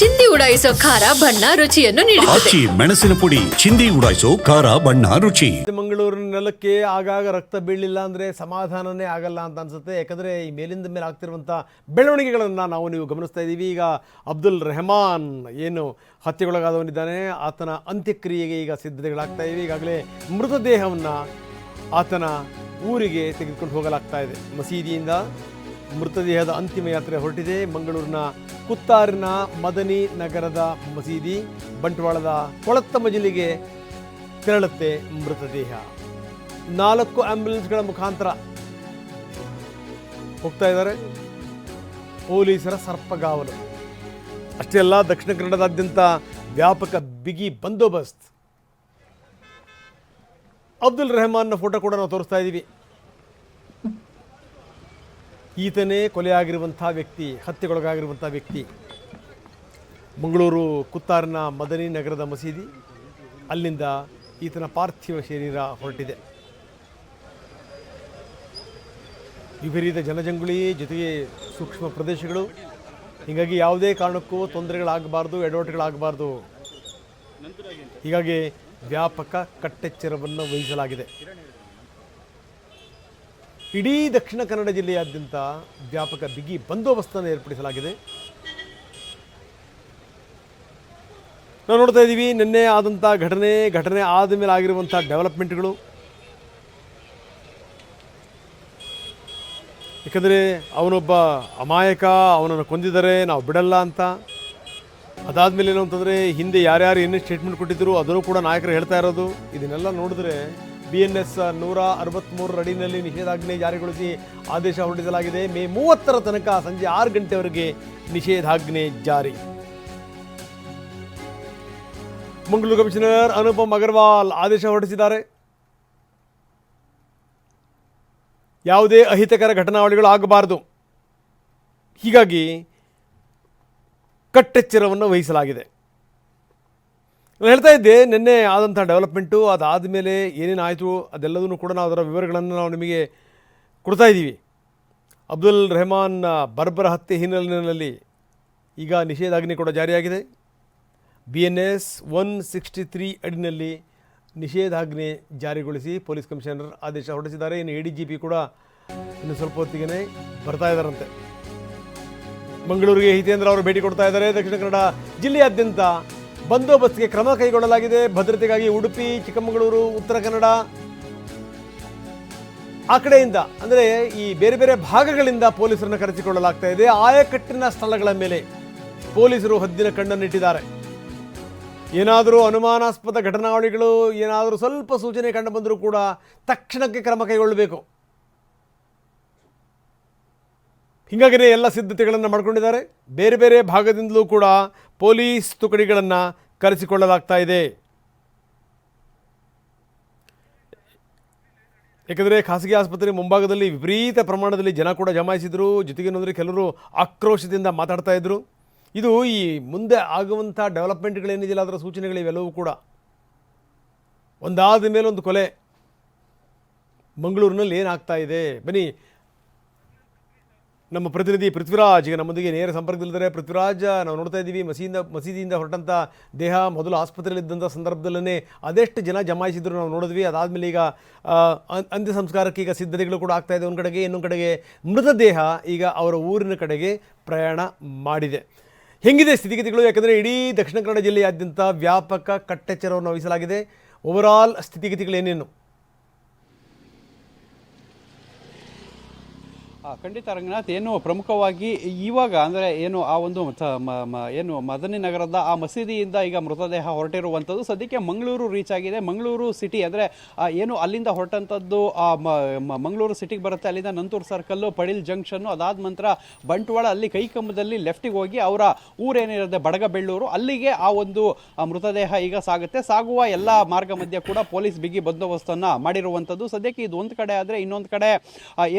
ಚಿಂದಿ ಉಡಾಯಿಸೋ ಖಾರ ಬಣ್ಣ ರುಚಿಯನ್ನು ನೀಡುತ್ತದೆ. ಆಚಿ ಮೆಣಸಿನ ಪುಡಿ ಚಿಂದಿ ಉಡಾಯಿಸೋ ಖಾರ ಬಣ್ಣ ರುಚಿ. ಮಂಗಳೂರಿನ ನೆಲಕ್ಕೆ ಆಗಾಗ ರಕ್ತ ಬೀಳಲಿಲ್ಲ ಅಂದರೆ ಸಮಾಧಾನನೇ ಆಗಲ್ಲ ಅಂತ ಅನ್ಸುತ್ತೆ. ಯಾಕಂದರೆ ಈ ಮೇಲಿಂದ ಮೇಲೆ ಆಗ್ತಿರುವಂಥ ಬೆಳವಣಿಗೆಗಳನ್ನು ನಾವು ನೀವು ಗಮನಿಸ್ತಾ ಇದ್ದೀವಿ. ಈಗ ಅಬ್ದುಲ್ ರೆಹಮಾನ್ ಏನು ಹತ್ಯೆಗೊಳಗಾದವನಿದ್ದಾನೆ. ಆತನ ಅಂತ್ಯಕ್ರಿಯೆಗೆ ಈಗ ಸಿದ್ಧತೆಗಳಾಗ್ತಾ ಇವೆ. ಈಗಾಗಲೇ ಮೃತದೇಹವನ್ನು ಆತನ ಊರಿಗೆ ತೆಗೆದುಕೊಂಡು ಹೋಗಲಾಗ್ತಾ ಇದೆ. ಮಸೀದಿಯಿಂದ ಮೃತದೇಹದ ಅಂತಿಮ ಯಾತ್ರೆ ಹೊರಟಿದೆ. ಮಂಗಳೂರಿನ ಕುತ್ತಾರಿನ ಮದನಿ ನಗರದ ಮಸೀದಿ ಬಂಟ್ವಾಳದ ಕೊಳತ್ತ ಮಜಲಿಗೆ ತೆರಳುತ್ತೆ ಮೃತದೇಹ ನಾಲ್ಕು ಆಂಬ್ಯುಲೆನ್ಸ್ಗಳ ಮುಖಾಂತರ ಹೋಗ್ತಾ ಇದ್ದಾರೆ. ಪೊಲೀಸರ ಸರ್ಪಗಾವಲು. ಅಷ್ಟೇ ಅಲ್ಲ, ದಕ್ಷಿಣ ಕನ್ನಡದಾದ್ಯಂತ ವ್ಯಾಪಕ ಬಿಗಿ ಬಂದೋಬಸ್ತ್. ಅಬ್ದುಲ್ ರೆಹಮಾನ್ನ ಫೋಟೋ ಕೂಡ ನಾವು ತೋರಿಸ್ತಾ ಇದ್ದೀವಿ. ಈತನೇ ಕೊಲೆಯಾಗಿರುವಂಥ ವ್ಯಕ್ತಿ, ಹತ್ಯೆಗೊಳಗಾಗಿರುವಂಥ ವ್ಯಕ್ತಿ. ಮಂಗಳೂರು ಕುತ್ತಾರ್ನ ಮದನಿ ನಗರದ ಮಸೀದಿ, ಅಲ್ಲಿಂದ ಈತನ ಪಾರ್ಥಿವ ಶರೀರ ಹೊರಟಿದೆ. ವಿಪರೀತ ಜನಜಂಗುಳಿ, ಜೊತೆಗೆ ಸೂಕ್ಷ್ಮ ಪ್ರದೇಶಗಳು. ಹೀಗಾಗಿ ಯಾವುದೇ ಕಾರಣಕ್ಕೂ ತೊಂದರೆಗಳಾಗಬಾರ್ದು ಎಡವಟ್ಟುಗಳಾಗಬಾರ್ದು ಹೀಗಾಗಿ ವ್ಯಾಪಕ ಕಟ್ಟೆಚ್ಚರವನ್ನು ವಹಿಸಲಾಗಿದೆ. ಇಡೀ ದಕ್ಷಿಣ ಕನ್ನಡ ಜಿಲ್ಲೆಯಾದ್ಯಂತ ವ್ಯಾಪಕ ಬಿಗಿ ಬಂದೋಬಸ್ತನ್ನು ಏರ್ಪಡಿಸಲಾಗಿದೆ. ನಾವು ನೋಡ್ತಾ ಇದ್ದೀವಿ, ನಿನ್ನೆ ಆದಂಥ ಘಟನೆ ಘಟನೆ ಆದ ಮೇಲೆ ಆಗಿರುವಂಥ ಡೆವಲಪ್ಮೆಂಟ್ಗಳು. ಯಾಕಂದರೆ ಅವನೊಬ್ಬ ಅಮಾಯಕ, ಅವನನ್ನು ಕೊಂದಿದ್ದಾರೆ ನಾವು ಬಿಡಲ್ಲ ಅಂತ. ಅದಾದಮೇಲೆ ಏನು ಅಂತಂದರೆ ಹಿಂದೆ ಯಾರ್ಯಾರು ಏನೇ ಸ್ಟೇಟ್ಮೆಂಟ್ ಕೊಟ್ಟಿದ್ದರು ಅದನ್ನು ಕೂಡ ನಾಯಕರು ಹೇಳ್ತಾ ಇರೋದು. ಇದನ್ನೆಲ್ಲ ನೋಡಿದ್ರೆ ಬಿ ಎನ್ ಎಸ್ ನೂರ ಅರವತ್ತ್ಮೂರು ಅಡಿನಲ್ಲಿ ನಿಷೇಧಾಜ್ಞೆ ಜಾರಿಗೊಳಿಸಿ ಆದೇಶ ಹೊರಡಿಸಲಾಗಿದೆ. ಮೇ ಮೂವತ್ತರ ತನಕ ಸಂಜೆ ಆರು ಗಂಟೆವರೆಗೆ ನಿಷೇಧಾಜ್ಞೆ ಜಾರಿ. ಮಂಗಳೂರು ಕಮಿಷನರ್ ಅನುಪಮ್ ಅಗರ್ವಾಲ್ ಆದೇಶ ಹೊರಡಿಸಿದ್ದಾರೆ. ಯಾವುದೇ ಅಹಿತಕರ ಘಟನಾವಳಿಗಳು ಆಗಬಾರದು. ಹೀಗಾಗಿ ಕಟ್ಟೆಚ್ಚರವನ್ನು ವಹಿಸಲಾಗಿದೆ. ನಾನು ಹೇಳ್ತಾ ಇದ್ದೆ, ನಿನ್ನೆ ಆದಂಥ ಡೆವಲಪ್ಮೆಂಟು ಅದಾದ ಮೇಲೆ ಏನೇನು ಆಯಿತು ಅದೆಲ್ಲದನ್ನು ಕೂಡ ನಾವು ಅದರ ವಿವರಗಳನ್ನು ನಾವು ನಿಮಗೆ ಕೊಡ್ತಾ ಇದ್ದೀವಿ. ಅಬ್ದುಲ್ ರೆಹಮಾನ್ ಬರ್ಬರ ಹತ್ಯೆ ಹಿನ್ನೆಲೆಯಲ್ಲಿ ಈಗ ನಿಷೇಧಾಜ್ಞೆ ಕೂಡ ಜಾರಿಯಾಗಿದೆ. B N S one sixty three ಅಡಿನಲ್ಲಿ ನಿಷೇಧಾಜ್ಞೆ ಜಾರಿಗೊಳಿಸಿ ಪೊಲೀಸ್ ಕಮಿಷನರ್ ಆದೇಶ ಹೊರಡಿಸಿದ್ದಾರೆ. ಇನ್ನು ಎ ಡಿ ಜಿ ಪಿ ಕೂಡ ಇನ್ನು ಸ್ವಲ್ಪ ಹೊತ್ತಿಗೆ ಬರ್ತಾ ಇದ್ದಾರಂತೆ. ಮಂಗಳೂರಿಗೆ ಹಿತೇಂದ್ರ ಅವರು ಭೇಟಿ ಕೊಡ್ತಾ ಇದ್ದಾರೆ. ದಕ್ಷಿಣ ಕನ್ನಡ ಜಿಲ್ಲೆಯಾದ್ಯಂತ ಬಂದೋಬಸ್ತ್ಗೆ ಕ್ರಮ ಕೈಗೊಳ್ಳಲಾಗಿದೆ. ಭದ್ರತೆಗಾಗಿ ಉಡುಪಿ, ಚಿಕ್ಕಮಗಳೂರು, ಉತ್ತರ ಕನ್ನಡ. ಆ ಕಡೆಯಿಂದ, ಅಂದರೆ ಈ ಬೇರೆ ಬೇರೆ ಭಾಗಗಳಿಂದ ಪೊಲೀಸರನ್ನು ಕರೆಸಿಕೊಳ್ಳಲಾಗ್ತಾ ಇದೆ. ಆಯಕಟ್ಟಿನ ಸ್ಥಳಗಳ ಮೇಲೆ ಪೊಲೀಸರು ಹದ್ದಿನ ಕಣ್ಣನ್ನಿಟ್ಟಿದ್ದಾರೆ ಏನಾದರೂ ಅನುಮಾನಾಸ್ಪದ ಘಟನಾವಳಿಗಳು, ಏನಾದರೂ ಸ್ವಲ್ಪ ಸೂಚನೆ ಕಂಡು ಬಂದರೂ ಕೂಡ ತಕ್ಷಣಕ್ಕೆ ಕ್ರಮ ಕೈಗೊಳ್ಳಬೇಕು. ಹೀಗಾಗಿಯೇ ಎಲ್ಲ ಸಿದ್ಧತೆಗಳನ್ನು ಮಾಡಿಕೊಂಡಿದ್ದಾರೆ. ಬೇರೆ ಬೇರೆ ಭಾಗದಿಂದಲೂ ಕೂಡ ಪೊಲೀಸ್ ತುಕಡಿಗಳನ್ನು ಕರೆಸಿಕೊಳ್ಳಲಾಗ್ತಾ ಇದೆ. ಏಕೆಂದರೆ ಖಾಸಗಿ ಆಸ್ಪತ್ರೆ ಮುಂಭಾಗದಲ್ಲಿ ವಿಪರೀತ ಪ್ರಮಾಣದಲ್ಲಿ ಜನ ಕೂಡ ಜಮಾಯಿಸಿದರು. ಜೊತೆಗೇನೆಂದರೆ ಕೆಲವರು ಆಕ್ರೋಶದಿಂದ ಮಾತಾಡ್ತಾ ಇದ್ದರು ಇದು ಈ ಮುಂದೆ ಆಗುವಂಥ ಡೆವಲಪ್ಮೆಂಟ್ಗಳೇನಿದೆಯಲ್ಲ, ಅದರ ಸೂಚನೆಗಳು ಇವೆಲ್ಲವೂ ಕೂಡ. ಒಂದಾದ ಮೇಲೆ ಒಂದು ಕೊಲೆ. ಮಂಗಳೂರಿನಲ್ಲಿ ಏನಾಗ್ತಾ ಇದೆ? ಬನ್ನಿ ನಮ್ಮ ಪ್ರತಿನಿಧಿ ಪೃಥ್ವಿರಾಜ್. ಈಗ ನಮ್ಮೊಂದಿಗೆ ನೇರ ಸಂಪರ್ಕದಲ್ಲಿದ್ದಾರೆ ಪೃಥ್ವಿರಾಜ್, ನಾವು ನೋಡ್ತಾ ಇದ್ದೀವಿ ಮಸೀದಿಯಿಂದ ಮಸೀದಿಯಿಂದ ಹೊರಟಂಥ ದೇಹ ಮೊದಲು ಆಸ್ಪತ್ರೆಯಲ್ಲಿದ್ದಂಥ ಸಂದರ್ಭದಲ್ಲೇ ಅದೆಷ್ಟು ಜನ ಜಮಾಯಿಸಿದ್ರು ನಾವು ನೋಡಿದ್ವಿ. ಅದಾದಮೇಲೆ ಈಗ ಅಂತ್ಯ ಸಂಸ್ಕಾರಕ್ಕೆ ಈಗ ಸಿದ್ಧತೆಗಳು ಕೂಡ ಆಗ್ತಾ ಇದೆ. ಒಂದು ಕಡೆಗೆ, ಇನ್ನೊಂದು ಕಡೆಗೆ ಮೃತದೇಹ ಈಗ ಅವರ ಊರಿನ ಕಡೆಗೆ ಪ್ರಯಾಣ ಮಾಡಿದೆ. ಹೆಂಗಿದೆ ಸ್ಥಿತಿಗತಿಗಳು? ಯಾಕಂದರೆ ಇಡೀ ದಕ್ಷಿಣ ಕನ್ನಡ ಜಿಲ್ಲೆಯಾದ್ಯಂತ ವ್ಯಾಪಕ ಕಟ್ಟೆಚ್ಚರವನ್ನು ವಹಿಸಲಾಗಿದೆ. ಓವರಾಲ್ ಸ್ಥಿತಿಗತಿಗಳೇನೇನು? ಖಂಡಿತ ರಂಗನಾಥ್, ಏನು ಪ್ರಮುಖವಾಗಿ ಇವಾಗ ಅಂದರೆ ಏನು ಆ ಒಂದು ಏನು ಮದನಿ ನಗರದ ಆ ಮಸೀದಿಯಿಂದ ಈಗ ಮೃತದೇಹ ಹೊರಟಿರುವಂಥದ್ದು ಸದ್ಯಕ್ಕೆ ಮಂಗಳೂರು ರೀಚ್ ಆಗಿದೆ. ಮಂಗಳೂರು ಸಿಟಿ ಅಂದರೆ ಏನು ಅಲ್ಲಿಂದ ಹೊರಟಂಥದ್ದು ಮಂಗಳೂರು ಸಿಟಿಗೆ ಬರುತ್ತೆ. ಅಲ್ಲಿಂದ ನಂತೂರು ಸರ್ಕಲ್ಲು ಪಡಿಲ್ ಜಂಕ್ಷನ್ನು ಅದಾದ ನಂತರ ಬಂಟ್ವಾಳ, ಅಲ್ಲಿ ಕೈಕಂಬದಲ್ಲಿ ಲೆಫ್ಟಿಗೆ ಹೋಗಿ ಅವರ ಊರೇನಿರುತ್ತೆ, ಬಡಗಬೆಳ್ಳೂರು, ಅಲ್ಲಿಗೆ ಆ ಒಂದು ಮೃತದೇಹ ಈಗ ಸಾಗುತ್ತೆ. ಸಾಗುವ ಎಲ್ಲ ಮಾರ್ಗ ಮಧ್ಯೆ ಕೂಡ ಪೊಲೀಸ್ ಬಿಗಿ ಬಂದೋಬಸ್ತನ್ನು ಮಾಡಿರುವಂಥದ್ದು. ಸದ್ಯಕ್ಕೆ ಇದು ಒಂದು ಕಡೆ ಆದರೆ ಇನ್ನೊಂದು ಕಡೆ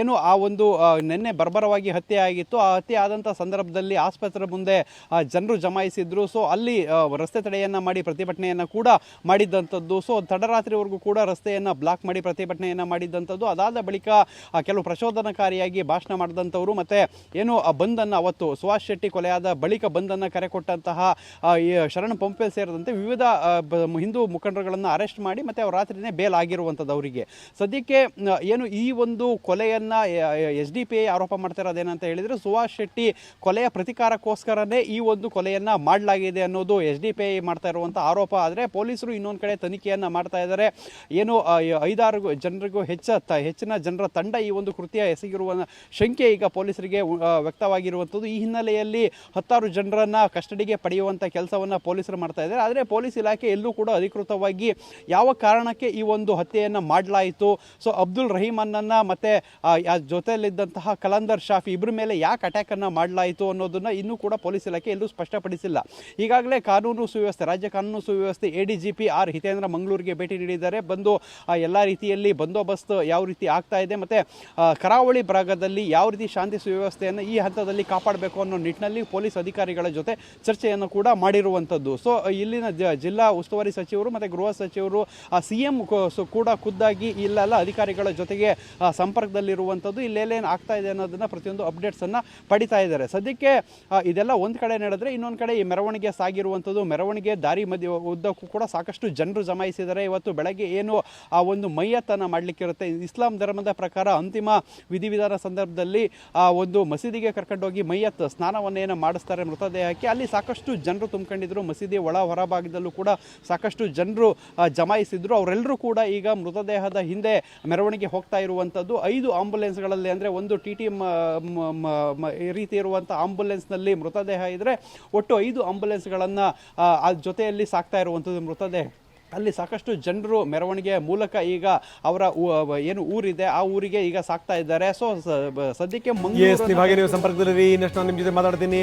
ಏನು ಆ ಒಂದು ನಿನ್ನೆ ಬರ್ಬರವಾಗಿ ಹತ್ಯೆ ಆಗಿತ್ತು. ಆ ಹತ್ಯೆ ಆದಂಥ ಸಂದರ್ಭದಲ್ಲಿ ಆಸ್ಪತ್ರೆ ಮುಂದೆ ಜನರು ಜಮಾಯಿಸಿದ್ರು. ಸೊ ಅಲ್ಲಿ ರಸ್ತೆ ತಡೆಯನ್ನ ಮಾಡಿ ಪ್ರತಿಭಟನೆಯನ್ನ ಕೂಡ ಮಾಡಿದ್ದಂಥದ್ದು. ಸೊ ತಡರಾತ್ರಿವರೆಗೂ ಕೂಡ ರಸ್ತೆಯನ್ನ ಬ್ಲಾಕ್ ಮಾಡಿ ಪ್ರತಿಭಟನೆಯನ್ನ ಮಾಡಿದ್ದಂಥದ್ದು. ಅದಾದ ಬಳಿಕ ಕೆಲವು ಪ್ರಚೋದನಕಾರಿಯಾಗಿ ಭಾಷಣ ಮಾಡಿದಂಥವರು ಮತ್ತೆ ಏನು, ಆ, ಬಂದನ್ನು ಅವತ್ತು ಸುಭಾಷ್ ಶೆಟ್ಟಿ ಕೊಲೆಯಾದ ಬಳಿಕ ಬಂದನ್ನು ಕರೆ ಕೊಟ್ಟಂತಹ ಶರಣ್ ಪಂಪೆ ಸೇರಿದಂತೆ ವಿವಿಧ ಹಿಂದೂ ಮುಖಂಡರುಗಳನ್ನು ಅರೆಸ್ಟ್ ಮಾಡಿ ಮತ್ತೆ ಅವ್ರ ರಾತ್ರಿನೇ ಬೇಲ್ ಆಗಿರುವಂಥದ್ದು ಅವರಿಗೆ. ಸದ್ಯಕ್ಕೆ ಏನು ಈ ಒಂದು ಕೊಲೆಯನ್ನ ಎಸ್ ಡಿ ಪಿ ಐ ಆರೋಪ ಮಾಡ್ತಾ ಇರೋದೇನಂತ ಹೇಳಿದ್ರೆ ಸುಭಾಷ್ ಶೆಟ್ಟಿ ಕೊಲೆಯ ಪ್ರತಿಕಾರಕ್ಕೋಸ್ಕರನೇ ಈ ಒಂದು ಕೊಲೆಯನ್ನ ಮಾಡಲಾಗಿದೆ ಅನ್ನೋದು ಎಸ್ ಡಿ ಪಿ ಐ ಮಾಡ್ತಾ ಇರುವಂಥ ಆರೋಪ. ಆದರೆ ಪೊಲೀಸರು ಇನ್ನೊಂದು ಕಡೆ ತನಿಖೆಯನ್ನ ಮಾಡ್ತಾ ಇದ್ದಾರೆ. ಏನು ಐದಾರು ಜನರಿಗೂ ಹೆಚ್ಚ ಹೆಚ್ಚಿನ ಜನರ ತಂಡ ಈ ಒಂದು ಕೃತ್ಯ ಎಸಗಿರುವ ಶಂಕೆ ಈಗ ಪೊಲೀಸರಿಗೆ ವ್ಯಕ್ತವಾಗಿರುವಂಥದ್ದು. ಈ ಹಿನ್ನೆಲೆಯಲ್ಲಿ ಹತ್ತಾರು ಜನರನ್ನ ಕಸ್ಟಡಿಗೆ ಪಡೆಯುವಂಥ ಕೆಲಸವನ್ನ ಪೊಲೀಸರು ಮಾಡ್ತಾ ಇದ್ದಾರೆ. ಆದರೆ ಪೊಲೀಸ್ ಇಲಾಖೆ ಎಲ್ಲೂ ಕೂಡ ಅಧಿಕೃತವಾಗಿ ಯಾವ ಕಾರಣಕ್ಕೆ ಈ ಒಂದು ಹತ್ಯೆಯನ್ನ ಮಾಡಲಾಯಿತು? ಸೊ ಅಬ್ದುಲ್ ರಹೀಮನ್ನ ಮತ್ತೆ ಆ, ಆ ಜೊತೆಯಲ್ಲಿದ್ದಂತಹ ಕಲಂದರ್ ಶಾಫಿ ಇಬ್ಬರ ಮೇಲೆ ಯಾಕೆ ಅಟ್ಯಾಕನ್ನು ಮಾಡಲಾಯಿತು ಅನ್ನೋದನ್ನ ಇನ್ನೂ ಕೂಡ ಪೊಲೀಸ್ ಇಲಾಖೆ ಎಲ್ಲೂ ಸ್ಪಷ್ಟಪಡಿಸಿಲ್ಲ. ಈಗಾಗಲೇ ಕಾನೂನು ಸುವ್ಯವಸ್ಥೆ, ರಾಜ್ಯ ಕಾನೂನು ಸುವ್ಯವಸ್ಥೆ A D G P R Hitendra ಮಂಗಳೂರಿಗೆ ಭೇಟಿ ನೀಡಿದ್ದಾರೆ. ಬಂದು ಎಲ್ಲ ರೀತಿಯಲ್ಲಿ ಬಂದೋಬಸ್ತ್ ಯಾವ ರೀತಿ ಆಗ್ತಾ ಇದೆ ಮತ್ತೆ ಕರಾವಳಿ ಭಾಗದಲ್ಲಿ ಯಾವ ರೀತಿ ಶಾಂತಿ ಸುವ್ಯವಸ್ಥೆಯನ್ನು ಈ ಹಂತದಲ್ಲಿ ಕಾಪಾಡಬೇಕು ಅನ್ನೋ ನಿಟ್ಟಿನಲ್ಲಿ ಪೊಲೀಸ್ ಅಧಿಕಾರಿಗಳ ಜೊತೆ ಚರ್ಚೆಯನ್ನು ಕೂಡ ಮಾಡಿರುವಂಥದ್ದು. ಸೊ ಇಲ್ಲಿನ ಜಿಲ್ಲಾ ಉಸ್ತುವಾರಿ ಸಚಿವರು ಮತ್ತೆ ಗೃಹ ಸಚಿವರು ಸಿ ಎಂ ಕೂಡ ಖುದ್ದಾಗಿ ಇಲ್ಲೆಲ್ಲ ಅಧಿಕಾರಿಗಳ ಜೊತೆಗೆ ಸಂಪರ್ಕದಲ್ಲಿರುವಂಥದ್ದು. ಇಲ್ಲೆಲ್ಲೇನು ಆಗ್ತಾ ಇದೆ ಅನ್ನೋದನ್ನು ಪ್ರತಿಯೊಂದು ಅಪ್ಡೇಟ್ಸ್ ಅನ್ನ ಪಡಿತಾ ಇದ್ದಾರೆ. ಸದ್ಯಕ್ಕೆ ಇದೆಲ್ಲ ಒಂದು ಕಡೆ ನಡೆದ್ರೆ ಇನ್ನೊಂದು ಕಡೆ ಈ ಮೆರವಣಿಗೆ ಸಾಗಿರುವಂಥದ್ದು, ಮೆರವಣಿಗೆ ದಾರಿ ಮಧ್ಯ ಉದ್ದಕ್ಕೂ ಕೂಡ ಸಾಕಷ್ಟು ಜನರು ಜಮಾಯಿಸಿದ್ದಾರೆ. ಇವತ್ತು ಬೆಳಗ್ಗೆ ಏನು, ಆ, ಒಂದು ಮೈಯತ್ತನ್ನು ಮಾಡಲಿಕ್ಕಿರುತ್ತೆ. ಇಸ್ಲಾಂ ಧರ್ಮದ ಪ್ರಕಾರ ಅಂತಿಮ ವಿಧಿವಿಧಾನ ಸಂದರ್ಭದಲ್ಲಿ, ಆ, ಒಂದು ಮಸೀದಿಗೆ ಕರ್ಕೊಂಡೋಗಿ ಮೈಯತ್ ಸ್ನಾನವನ್ನೇನು ಮಾಡಿಸ್ತಾರೆ ಮೃತದೇಹಕ್ಕೆ. ಅಲ್ಲಿ ಸಾಕಷ್ಟು ಜನರು ತುಂಬಿಕೊಂಡಿದ್ರು. ಮಸೀದಿ ಒಳ ಹೊರಭಾಗದಲ್ಲೂ ಕೂಡ ಸಾಕಷ್ಟು ಜನರು ಜಮಾಯಿಸಿದ್ರು. ಅವರೆಲ್ಲರೂ ಕೂಡ ಈಗ ಮೃತದೇಹದ ಹಿಂದೆ ಮೆರವಣಿಗೆ ಹೋಗ್ತಾ ಇರುವಂಥದ್ದು. ಐದು ಆಂಬುಲೆನ್ಸ್ಗಳಲ್ಲಿ ಅಂದರೆ ಒಂದು ಟಿ ಟಿ ರೀತಿ ಇರುವಂಥ ಆಂಬುಲೆನ್ಸ್ನಲ್ಲಿ ಮೃತದೇಹ ಇದ್ದರೆ ಒಟ್ಟು ಐದು ಆಂಬುಲೆನ್ಸ್ಗಳನ್ನು, ಆ ಜೊತೆಯಲ್ಲಿ ಸಾಕ್ತಾ ಇರುವಂಥದ್ದು ಮೃತದೇಹ. ಅಲ್ಲಿ ಸಾಕಷ್ಟು ಜನರು ಮೆರವಣಿಗೆಯ ಮೂಲಕ ಈಗ ಅವರ ಏನು ಊರಿದೆ, ಆ ಊರಿಗೆ ಈಗ ಸಾಕ್ತಾ ಇದ್ದಾರೆ. ಸೊ ಸದ್ಯಕ್ಕೆ ಮಂಗಳೂರು ಸಂಪರ್ಕದಲ್ಲಿ ಇನ್ನಷ್ಟು ನಾನು ನಿಮ್ಮ ಜೊತೆ ಮಾತಾಡ್ತೀನಿ.